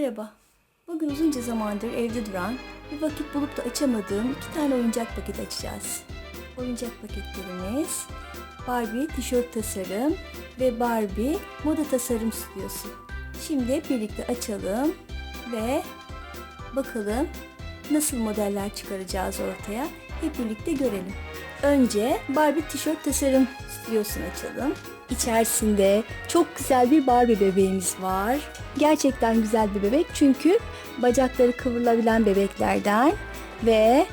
Merhaba. Bugün uzunca zamandır evde duran, bir vakit bulup da açamadığım iki tane oyuncak paketi açacağız. Oyuncak paketlerimiz Barbie tişört tasarım ve Barbie moda tasarım stüdyosu. Şimdi birlikte açalım ve bakalım nasıl modeller çıkaracağız ortaya hep birlikte görelim. Önce Barbie tişört tasarım stüdyosunu açalım. İçerisinde çok güzel bir Barbie bebeğimiz var. Gerçekten güzel bir bebek çünkü bacakları kıvrılabilen bebeklerden ve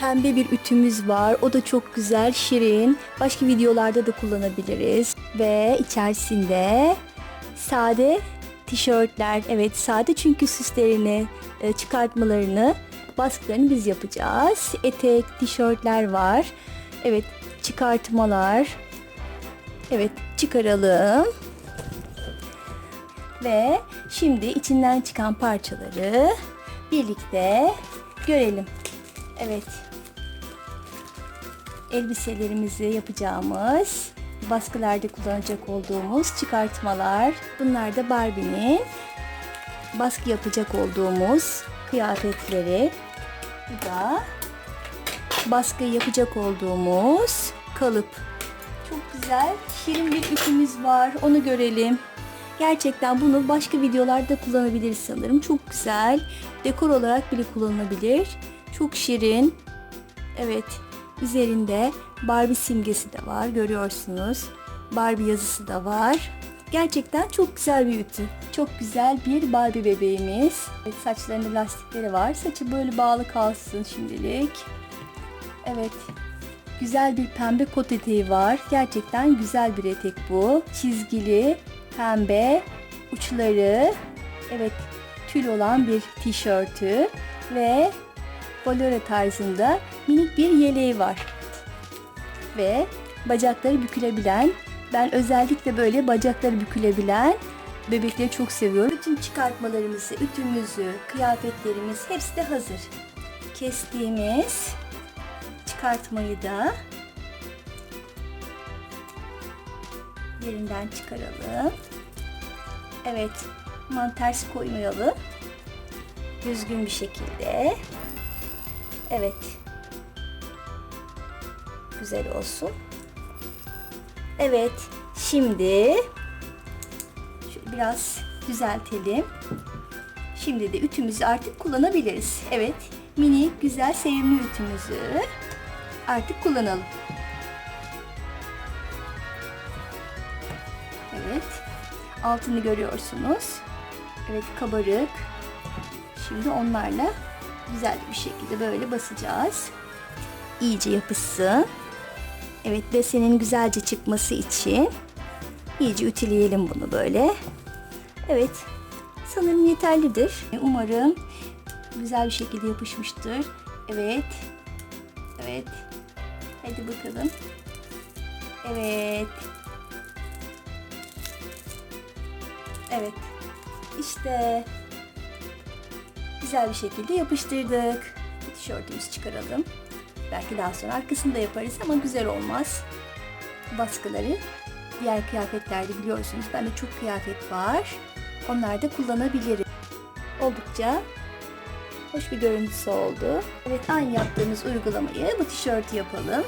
pembe bir ütümüz var. O da çok güzel, şirin. Başka videolarda da kullanabiliriz. Ve içerisinde sade tişörtler. Evet sade çünkü süslerini, e, çıkartmalarını, baskılarını biz yapacağız. Etek, tişörtler var. Evet çıkartmalar. Evet çıkaralım. Ve şimdi içinden çıkan parçaları birlikte görelim. Evet. Elbiselerimizi yapacağımız, baskılarda kullanacak olduğumuz çıkartmalar. Bunlar da Barbie'nin baskı yapacak olduğumuz kıyafetleri. Bu da baskı yapacak olduğumuz kalıp. Güzel, şirin bir ipimiz var. Onu görelim. Gerçekten bunu başka videolarda kullanabiliriz sanırım. Çok güzel. Dekor olarak bile kullanılabilir. Çok şirin. Evet. Üzerinde Barbie simgesi de var. Görüyorsunuz. Barbie yazısı da var. Gerçekten çok güzel bir ütü. Çok güzel bir Barbie bebeğimiz. Evet, saçlarında lastikleri var. Saçı böyle bağlı kalsın şimdilik. Evet. Güzel bir pembe kot eteği var. Gerçekten güzel bir etek bu. Çizgili, pembe, uçları, evet tül olan bir tişörtü ve bolero tarzında minik bir yeleği var. Ve bacakları bükülebilen, ben özellikle böyle bacakları bükülebilen bebekleri çok seviyorum. Bütün çıkartmalarımızı, ütümüzü, kıyafetlerimiz hepsi de hazır. Kestiğimiz çıkartmayı da yerinden çıkaralım. Evet, aman ters koymayalım. Düzgün bir şekilde. Evet. Güzel olsun. Evet, şimdi şöyle biraz düzeltelim. Şimdi de ütümüzü artık kullanabiliriz. Evet, mini güzel sevimli ütümüzü artık kullanalım. Evet. Altını görüyorsunuz. Evet kabarık. Şimdi onlarla güzel bir şekilde böyle basacağız. İyice yapışsın. Evet desenin güzelce çıkması için iyice ütüleyelim bunu böyle. Evet. Sanırım yeterlidir. Umarım güzel bir şekilde yapışmıştır. Evet. Evet. Hadi bakalım. Evet. Evet. İşte güzel bir şekilde yapıştırdık. Tişörtümüzü çıkaralım. Belki daha sonra arkasını da yaparız ama güzel olmaz. Baskıları diğer kıyafetlerde biliyorsunuz. Bende çok kıyafet var. Onlar da kullanabilirim. Oldukça hoş bir görüntüsü oldu. Evet aynı yaptığımız uygulamayı bu tişörtü yapalım.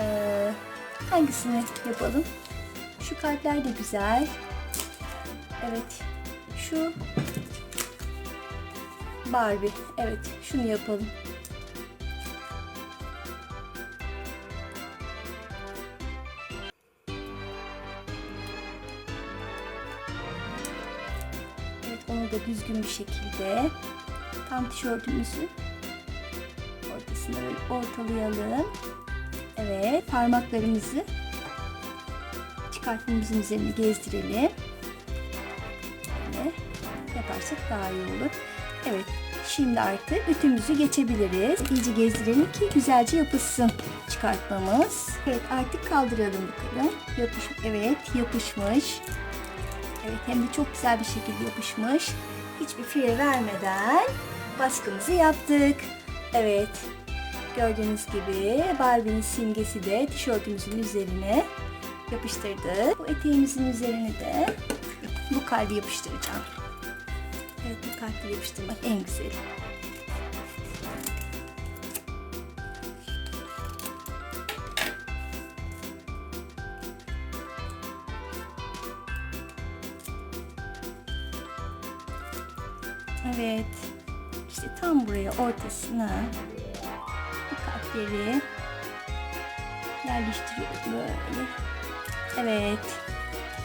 Ee, hangisini yapalım? Şu kalpler de güzel. Evet. Şu Barbie. Evet, şunu yapalım. Da düzgün bir şekilde tam tişörtümüzü ortasına böyle ortalayalım. Evet, parmaklarımızı çıkartmamızın üzerine gezdirelim yaparsak daha iyi olur. Evet. Şimdi artık ütümüzü geçebiliriz. İyice gezdirelim ki güzelce yapışsın çıkartmamız. Evet artık kaldıralım bakalım. Yapış evet yapışmış. Evet hem de çok güzel bir şekilde yapışmış. Hiçbir fire vermeden baskımızı yaptık. Evet. Gördüğünüz gibi Barbie'nin simgesi de tişörtümüzün üzerine yapıştırdık. Bu eteğimizin üzerine de bu kalbi yapıştıracağım. Evet bu kalpleri yapıştırmak en güzeli. Evet. İşte tam buraya ortasına bu kalpleri yerleştiriyorum böyle. Evet.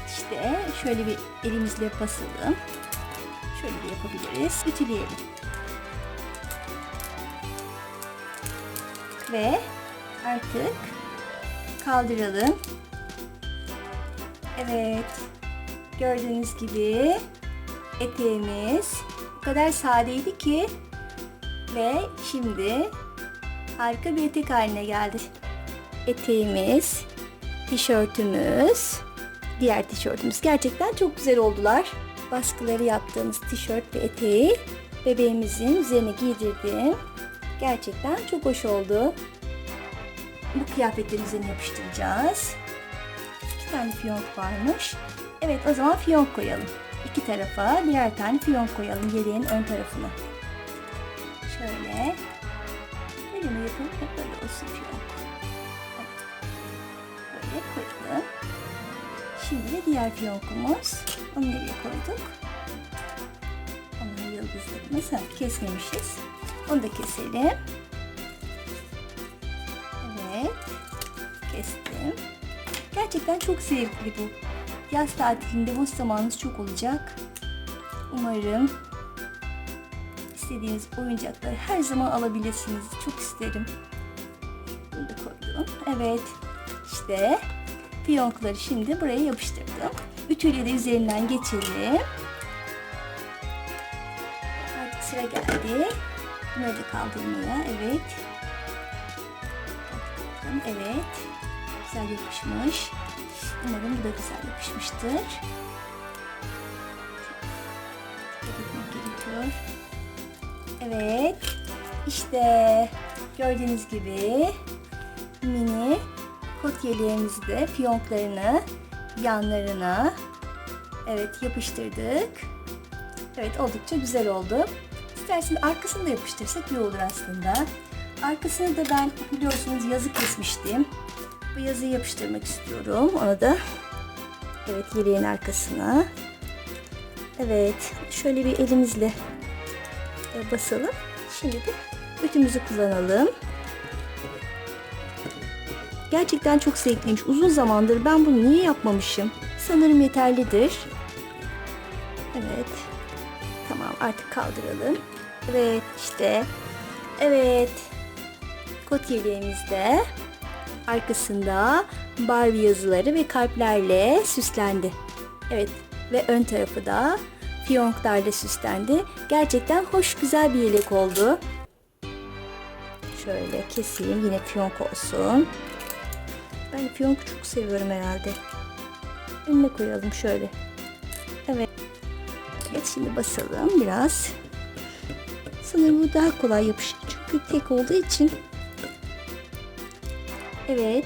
İşte şöyle bir elimizle basalım. Şöyle de yapabiliriz. Ütüleyelim. Ve artık kaldıralım. Evet. Gördüğünüz gibi eteğimiz kadar sadeydi ki ve şimdi harika bir etek haline geldi. Eteğimiz, tişörtümüz, diğer tişörtümüz gerçekten çok güzel oldular. Baskıları yaptığımız tişört ve eteği bebeğimizin üzerine giydirdim. Gerçekten çok hoş oldu. Bu kıyafetlerin üzerine yapıştıracağız. İki tane fiyonk varmış. Evet o zaman fiyonk koyalım. İki tarafa birer tane fiyonk koyalım yeleğin ön tarafına. Şöyle. Böyle mi yapalım? Hep böyle olsun fiyonk. Böyle koydum. Şimdi de diğer fiyonkumuz. Onu nereye koyduk? Onun yıldızlarımız. Ha, kesmemişiz. Onu da keselim. Evet. Kestim. Gerçekten çok zevkli bu. Yaz tatilinde boş zamanınız çok olacak. Umarım istediğiniz oyuncakları her zaman alabilirsiniz. Çok isterim. Bunu da koydum. Evet. İşte fiyonkları şimdi buraya yapıştırdım. Ütüyle de üzerinden geçelim. Artık sıra geldi. Bunları da kaldırmaya. Evet. Evet. Güzel yapışmış. Umarım bu da güzel yapışmıştır. Gerekiyor. Evet. İşte gördüğünüz gibi mini kot yeleğimizi de fiyonklarını yanlarına evet yapıştırdık. Evet oldukça güzel oldu. İsterseniz arkasını da yapıştırsak iyi olur aslında. Arkasını da ben biliyorsunuz yazı kesmiştim. Bu yazıyı yapıştırmak istiyorum. Onu da evet yeleğin arkasına. Evet şöyle bir elimizle e, basalım. Şimdi de ütümüzü kullanalım. Gerçekten çok zevkliymiş. Uzun zamandır ben bunu niye yapmamışım? Sanırım yeterlidir. Evet. Tamam artık kaldıralım. Evet işte. Evet. Kot yeleğimizde arkasında Barbie yazıları ve kalplerle süslendi. Evet ve ön tarafı da fiyonklarla süslendi. Gerçekten hoş güzel bir yelek oldu. Şöyle keseyim yine fiyonk olsun. Ben fiyonku çok seviyorum herhalde. Önüne koyalım şöyle. Evet. Evet şimdi basalım biraz. Sanırım bu daha kolay yapışır. Çünkü tek olduğu için. Evet.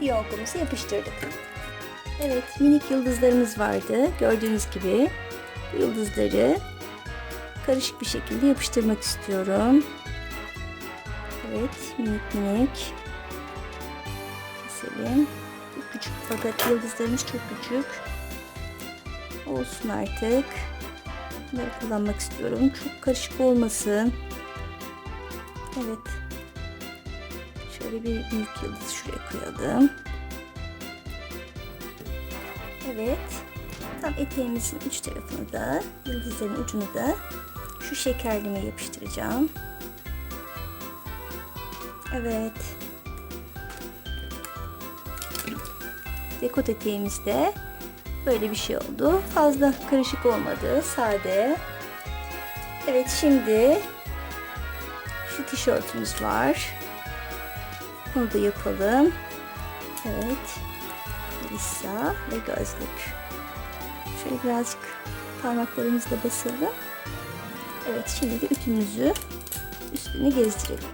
Fiyonkumuzu yapıştırdık. Evet minik yıldızlarımız vardı. Gördüğünüz gibi yıldızları karışık bir şekilde yapıştırmak istiyorum. Evet minik minik keselim. Çok küçük fakat yıldızlarımız çok küçük. Olsun artık. Bunları kullanmak istiyorum. Çok karışık olmasın. Evet. Şöyle bir büyük yıldız şuraya koyalım. Evet. Tam eteğimizin üç tarafını da, yıldızların ucunu da şu şekerlime yapıştıracağım. Evet. Dekot eteğimizde böyle bir şey oldu. Fazla karışık olmadı. Sade. Evet şimdi şu tişörtümüz var. Bunu da yapalım. Evet. Lisa ve gözlük. Şöyle birazcık parmaklarımızla basalım. Evet şimdi de ütümüzü üstüne gezdirelim.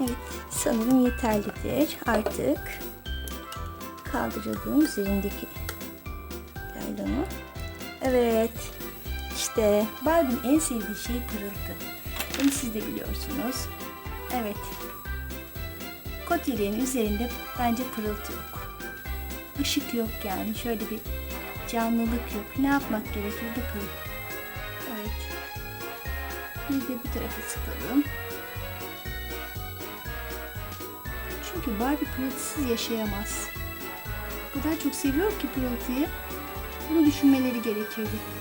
Evet sanırım yeterlidir. Artık kaldıralım üzerindeki Naylonu. Evet. İşte Barbie'nin en sevdiği şey pırıltı. Bunu siz de biliyorsunuz. Evet. Kot yeleğinin üzerinde bence pırıltı yok. Işık yok yani. Şöyle bir canlılık yok. Ne yapmak gerekir? Bakın. Evet. Bir de bu tarafa sıkalım. Çünkü Barbie pırıltısız yaşayamaz. O kadar çok seviyor ki pırıltıyı. Bunu düşünmeleri gerekirdi.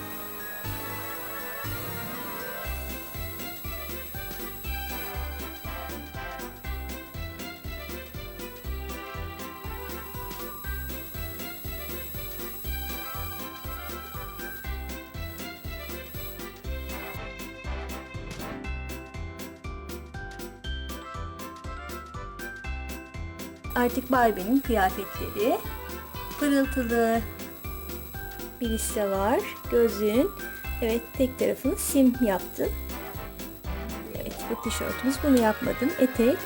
Artık Barbie'nin kıyafetleri pırıltılı bir liste var. Gözlüğün evet tek tarafını sim yaptım. Evet bu tişörtümüz bunu yapmadım. Etek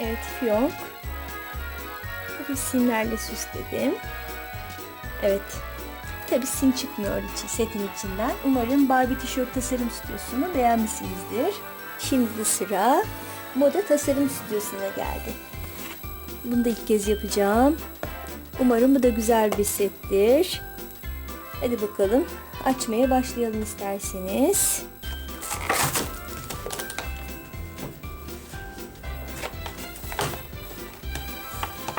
evet fiyonk bu simlerle süsledim. Evet tabi sim çıkmıyor içi, setin içinden. Umarım Barbie tişört tasarım stüdyosunu beğenmişsinizdir. Şimdi sıra moda tasarım stüdyosuna geldi. Bunu da ilk kez yapacağım. Umarım bu da güzel bir settir. Hadi bakalım açmaya başlayalım isterseniz.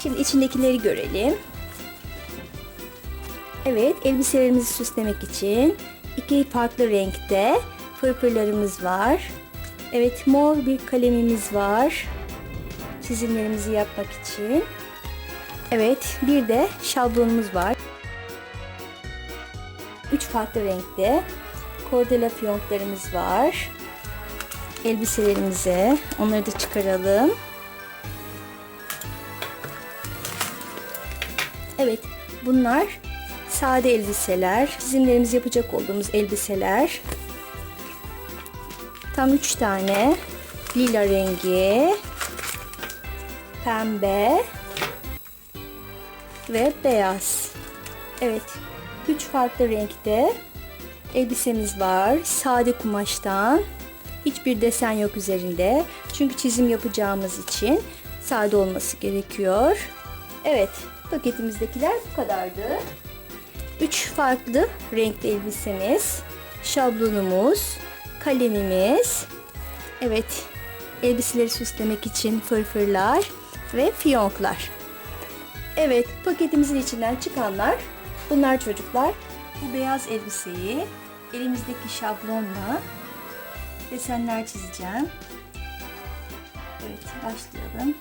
Şimdi içindekileri görelim. Evet, elbiselerimizi süslemek için iki farklı renkte pırpırlarımız var. Evet, mor bir kalemimiz var. Çizimlerimizi yapmak için. Evet, bir de şablonumuz var. Üç farklı renkte kordela fiyonklarımız var. Elbiselerimize onları da çıkaralım. Evet, bunlar sade elbiseler. Çizimlerimizi yapacak olduğumuz elbiseler. Tam üç tane lila rengi, pembe ve beyaz. Evet, üç farklı renkte elbisemiz var. Sade kumaştan. Hiçbir desen yok üzerinde. Çünkü çizim yapacağımız için sade olması gerekiyor. Evet, paketimizdekiler bu kadardı. Üç farklı renkli elbisemiz, şablonumuz, kalemimiz. Evet, elbiseleri süslemek için fırfırlar ve fiyonklar. Evet, paketimizin içinden çıkanlar bunlar çocuklar. Bu beyaz elbiseyi elimizdeki şablonla desenler çizeceğim. Evet, başlayalım.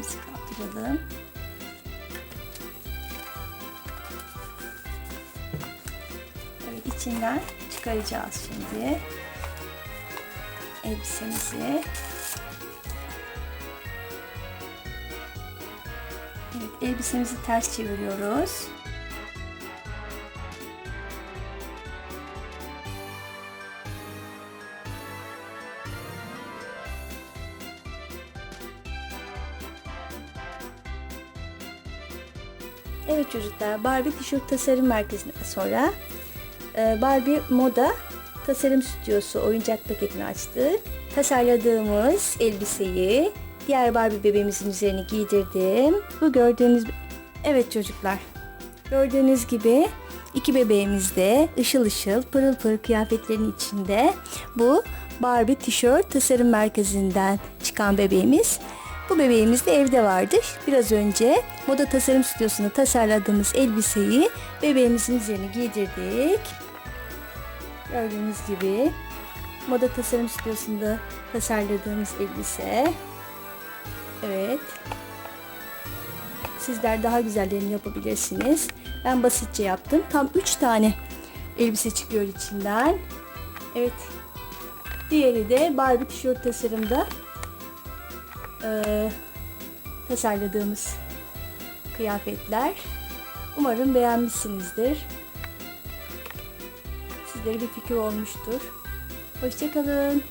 Biz kaldıralım. Evet içinden çıkaracağız şimdi elbisemizi. Evet elbisemizi ters çeviriyoruz. Çocuklar Barbie Tişört Tasarım Merkezi'nden sonra e, Barbie Moda Tasarım Stüdyosu oyuncak paketini açtık. Tasarladığımız elbiseyi diğer Barbie bebeğimizin üzerine giydirdim. Bu gördüğünüz Evet çocuklar. Gördüğünüz gibi iki bebeğimiz de ışıl ışıl pırıl pırıl kıyafetlerin içinde. Bu Barbie tişört tasarım merkezinden çıkan bebeğimiz. Bu bebeğimiz de evde vardı. Biraz önce moda tasarım stüdyosunda tasarladığımız elbiseyi bebeğimizin üzerine giydirdik. Gördüğünüz gibi moda tasarım stüdyosunda tasarladığımız elbise. Evet. Sizler daha güzellerini yapabilirsiniz. Ben basitçe yaptım. Tam 3 tane elbise çıkıyor içinden. Evet. Diğeri de Barbie tişört tasarımda eee, tasarladığımız kıyafetler. Umarım beğenmişsinizdir. Sizlere bir fikir olmuştur. Hoşçakalın.